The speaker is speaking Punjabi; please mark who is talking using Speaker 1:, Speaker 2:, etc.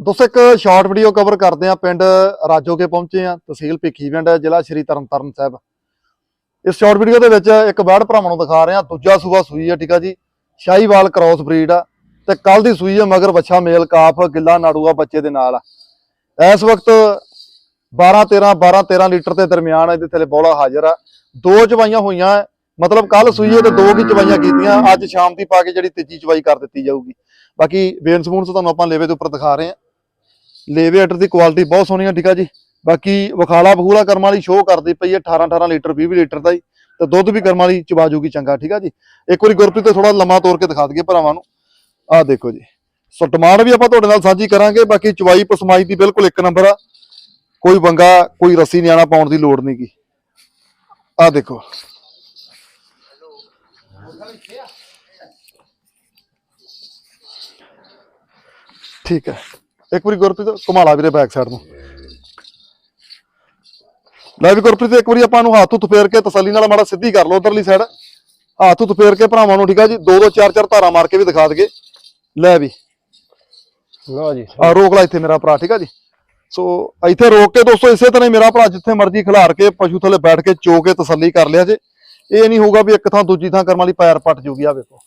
Speaker 1: ਦੋਸਤੋ, ਇੱਕ ਸ਼ਾਰਟ ਵੀਡੀਓ ਕਵਰ ਕਰਦੇ ਆ ਪਿੰਡ ਰਾਜੋਕੇ ਪਹੁੰਚੇ ਆ ਤਹਿਸੀਲ ਭਿੱਖੀਵਿੰਡ ਜ਼ਿਲ੍ਹਾ ਸ਼੍ਰੀ ਤਰਨਤਾਰਨ ਸਾਹਿਬ। ਇਸ ਸ਼ਾਰਟ ਵੀਡੀਓ ਦੇ ਵਿੱਚ ਇੱਕ ਬੈੜ ਭਰਾਵਾਂ ਨੂੰ ਦਿਖਾ ਰਹੇ ਆ ਦੂਜਾ ਸੂਆ ਸੂਈ ਆ ਠੀਕ ਆ ਜੀ? ਸ਼ਾਹੀਵਾਲ ਕ੍ਰਾਸ ਬਰੀਡ ਆ, ਤੇ ਕੱਲ ਦੀ ਸੂਈ ਆ ਮਗਰ ਵੱਛਾ ਮੇਲ ਕਾਫ, ਗਿੱਲਾ ਨਾੜੂਆ ਬੱਚੇ ਦੇ ਨਾਲ ਆ। ਇਸ ਵਕਤ 12 13 12 13 ਲੀਟਰ ਦੇ ਦਰਮਿਆਨ ਇਹਦੇ ਥੱਲੇ ਬੋਲਾ ਹਾਜ਼ਰ ਆ। ਦੋ ਚਵਾਈਆਂ ਹੋਈਆਂ, ਮਤਲਬ ਕੱਲ ਸੂਈਏ ਤੇ ਦੋ ਕੀ ਚਵਾਈਆਂ ਕੀਤੀਆਂ, ਅੱਜ ਸ਼ਾਮ ਦੀ ਪਾ ਕੇ ਜਿਹੜੀ ਤੀਜੀ ਚਵਾਈ ਕਰ ਦਿੱਤੀ ਜਾਊਗੀ। ਬਾਕੀ ਬੇਨ ਸਪੂਨ ਤੁਹਾਨੂੰ ਆਪਾਂ ਲੇਵੇ ਦੇ ਉੱਪਰ ਦਿਖਾ ਰਹੇ ਆ ਲੇਵੇ ਅਟਰ ਦੀ ਕੁਆਲਿਟੀ ਬਹੁਤ ਸੋਹਣੀ ਆ, ਠੀਕ ਆ ਜੀ। ਬਾਕੀ ਵਖਾਲਾ ਬਖੂਲਾ ਕਰਮ ਵਾਲੀ ਸ਼ੋਅ ਕਰਦੀ ਪਈ ਹੈ 18 18 ਲੀਟਰ 20 20 ਲੀਟਰ ਦਾ ਹੀ ਤੇ ਦੁੱਧ ਵੀ ਕਰਮ ਵਾਲੀ ਚਵਾ ਜੂਗੀ ਚੰਗਾ, ਠੀਕ ਆ ਜੀ। ਇੱਕ ਵਾਰੀ ਗੁਰਪ੍ਰੀਤ ਤੇ ਥੋੜਾ ਲੰਮਾ ਤੋੜ ਕੇ ਦਿਖਾ ਦਈਏ ਭਰਾਵਾਂ ਨੂੰ। ਆਹ ਦੇਖੋ ਜੀ। ਸੋ ਡਿਮਾਂਡ ਵੀ ਆਪਾਂ ਤੁਹਾਡੇ ਨਾਲ ਸਾਂਝੀ ਕਰਾਂਗੇ, ਬਾਕੀ ਚਵਾਈ ਪਸਮਾਈ ਦੀ ਬਿਲਕੁਲ ਇੱਕ ਨੰਬਰ ਆ। ਕੋਈ ਵੰਗਾ, ਕੋਈ ਰੱਸੀ ਨਿਆਣਾ ਪਾਉਣ ਦੀ ਲੋੜ ਨਹੀਂ ਨਹੀਂਗੀ ਆਹ ਦੇਖੋ। ਠੀਕ ਹੈ ਇੱਕ ਵਾਰੀ ਗੁਰਪ੍ਰੀਤ ਕਮਾਲਾ ਵੀਰੇ ਬੈਕ ਸਾਈਡ ਨੂੰ। ਲੈ ਵੀ ਗੁਰਪ੍ਰੀਤ ਇੱਕ ਵਾਰੀ ਆਪਾਂ ਨੂੰ ਹੱਥ ਫੇਰ ਕੇ ਤਸੱਲੀ ਨਾਲ ਮਾੜਾ ਸਿੱਧੀ ਕਰ ਲਓ ਉਧਰਲੀ ਸਾਈਡ ਹੱਥ ਫੇਰ ਕੇ ਭਰਾਵਾਂ ਨੂੰ ਠੀਕ ਆ ਜੀ ਦੋ ਦੋ ਚਾਰ ਚਾਰ ਧਾਰਾਂ ਮਾਰ ਕੇ ਵੀ ਦਿਖਾ ਦਗੇ ਲੈ ਵੀ।
Speaker 2: ਲਓ ਜੀ।
Speaker 1: ਆ ਰੋਕ ਲੈ ਇੱਥੇ ਮੇਰਾ ਭਰਾ ਠੀਕ ਆ ਜੀ। ਸੋ ਇੱਥੇ ਰੋਕ ਕੇ ਦੋਸਤੋ ਇਸੇ ਤਰ੍ਹਾਂ ਹੀ ਮੇਰਾ ਭਰਾ ਜਿੱਥੇ ਮਰਜ਼ੀ ਖਿਲਾਰ ਕੇ ਪਸ਼ੂ ਥੱਲੇ ਬੈਠ ਕੇ ਚੋ ਕੇ ਤਸੱਲੀ ਕਰ ਲਿਆ ਜੇ। ਇਹ ਨਹੀਂ ਹੋਊਗਾ ਵੀ ਇੱਕ ਥਾਂ ਦੂਜੀ ਥਾਂ ਕਰਮ ਵਾਲੀ ਪੈਰ ਪੱਟ ਜੂਗੀ ਆ ਵੇਖੋ।